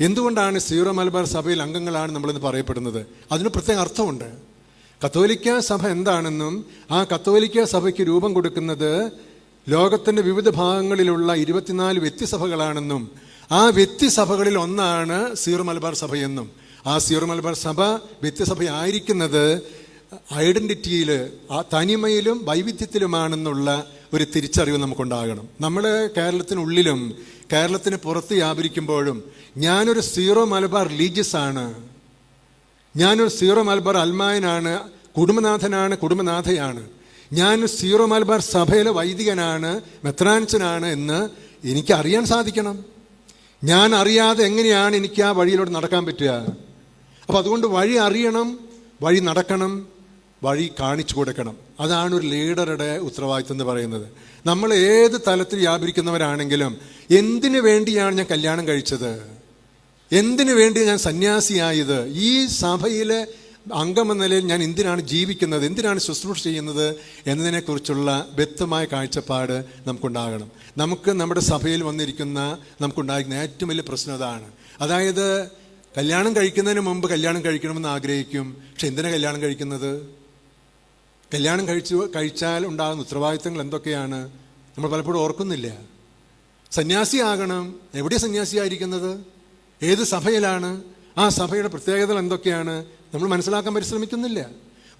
എന്തുകൊണ്ടാണ് സീറോ മലബാർ സഭയിൽ അംഗങ്ങളാണ് നമ്മളിന്ന് പറയപ്പെടുന്നത്? അതിന് പ്രത്യേക അർത്ഥമുണ്ട്. കത്തോലിക്ക സഭ എന്താണെന്നും ആ കത്തോലിക്ക സഭയ്ക്ക് രൂപം കൊടുക്കുന്നത് ലോകത്തിന്റെ വിവിധ ഭാഗങ്ങളിലുള്ള ഇരുപത്തിനാല് വ്യക്തിസഭകളാണെന്നും ആ വ്യക്തിസഭകളിൽ ഒന്നാണ് സീറോ മലബാർ സഭയെന്നും ആ സീറോ മലബാർ സഭ വ്യക്തിസഭയായിരിക്കുന്നത് ഐഡന്റിറ്റിയിൽ ആ തനിമയിലും വൈവിധ്യത്തിലുമാണെന്നുള്ള ഒരു തിരിച്ചറിവ് നമുക്കുണ്ടാകണം. നമ്മൾ കേരളത്തിനുള്ളിലും കേരളത്തിന് പുറത്ത് വ്യാപരിക്കുമ്പോഴും ഞാനൊരു സീറോ മലബാർ റിലീജിയസ് ആണ് ഞാനൊരു സീറോ മലബാർ അൽമായനാണ് കുടുംബനാഥനാണ് കുടുംബനാഥയാണ്. ഞാൻ സീറോ മലബാർ സഭയിലെ വൈദികനാണ് മെത്രാൻസനാണ് എന്ന് എനിക്ക് അറിയാൻ സാധിക്കണം. ഞാൻ അറിയാതെ എങ്ങനെയാണ് എനിക്ക് ആ വഴിയിലൂടെ നടക്കാൻ പറ്റുക? അപ്പോൾ അതുകൊണ്ട് വഴി അറിയണം വഴി നടക്കണം വഴി കാണിച്ചു കൊടുക്കണം. അതാണ് ഒരു ലീഡറുടെ ഉത്തരവാദിത്വം എന്ന് പറയുന്നത്. നമ്മൾ ഏത് തലത്തിൽ വ്യാപരിക്കുന്നവരാണെങ്കിലും എന്തിനു വേണ്ടിയാണ് ഞാൻ കല്യാണം കഴിച്ചത്? എന്തിനു വേണ്ടി ഞാൻ സന്യാസിയായത്? ഈ സഭയിലെ അംഗമെന്ന നിലയിൽ ഞാൻ എന്തിനാണ് ജീവിക്കുന്നത്? എന്തിനാണ് ശുശ്രൂഷ ചെയ്യുന്നത്? എന്നതിനെക്കുറിച്ചുള്ള വ്യക്തമായ കാഴ്ചപ്പാട് നമുക്കുണ്ടാകണം. നമുക്ക് നമ്മുടെ സഭയിൽ വന്നിരിക്കുന്ന നമുക്കുണ്ടായിരിക്കുന്ന ഏറ്റവും വലിയ പ്രശ്നം അതാണ്. അതായത് കല്യാണം കഴിക്കുന്നതിന് മുമ്പ് കല്യാണം കഴിക്കണമെന്ന് ആഗ്രഹിക്കും. പക്ഷെ എന്തിനാണ് കല്യാണം കഴിക്കുന്നത്? കല്യാണം കഴിച്ചു കഴിച്ചാൽ ഉണ്ടാകുന്ന ഉത്തരവാദിത്തങ്ങൾ എന്തൊക്കെയാണ്? നമ്മൾ പലപ്പോഴും ഓർക്കുന്നില്ല. സന്യാസിയാകണം എവിടെ സന്യാസിയായിരിക്കുന്നത് ഏത് സഭയിലാണ്? ആ സഭയുടെ പ്രത്യേകതകൾ എന്തൊക്കെയാണ്? നമ്മൾ മനസ്സിലാക്കാൻ പരിശ്രമിക്കുന്നില്ല.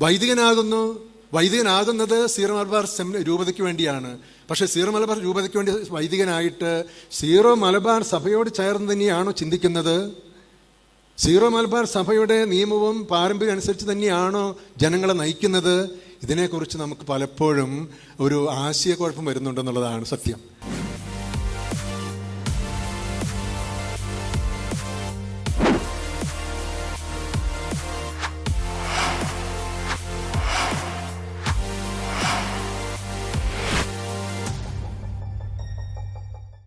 വൈദികനാകുന്നു. വൈദികനാകുന്നത് സീറോ മലബാർ സെമിന രൂപതയ്ക്ക് വേണ്ടിയാണ്. പക്ഷേ സീറോ മലബാർ രൂപതയ്ക്ക് വേണ്ടി വൈദികനായിട്ട് സീറോ മലബാർ സഭയോട് ചേർന്ന് തന്നെയാണോ ചിന്തിക്കുന്നത്? സീറോ മലബാർ സഭയുടെ നിയമവും പാരമ്പര്യം അനുസരിച്ച് തന്നെയാണോ ജനങ്ങളെ നയിക്കുന്നത്? ഇതിനെക്കുറിച്ച് നമുക്ക് പലപ്പോഴും ഒരു ആശയക്കുഴപ്പം വരുന്നുണ്ടെന്നുള്ളതാണ് സത്യം.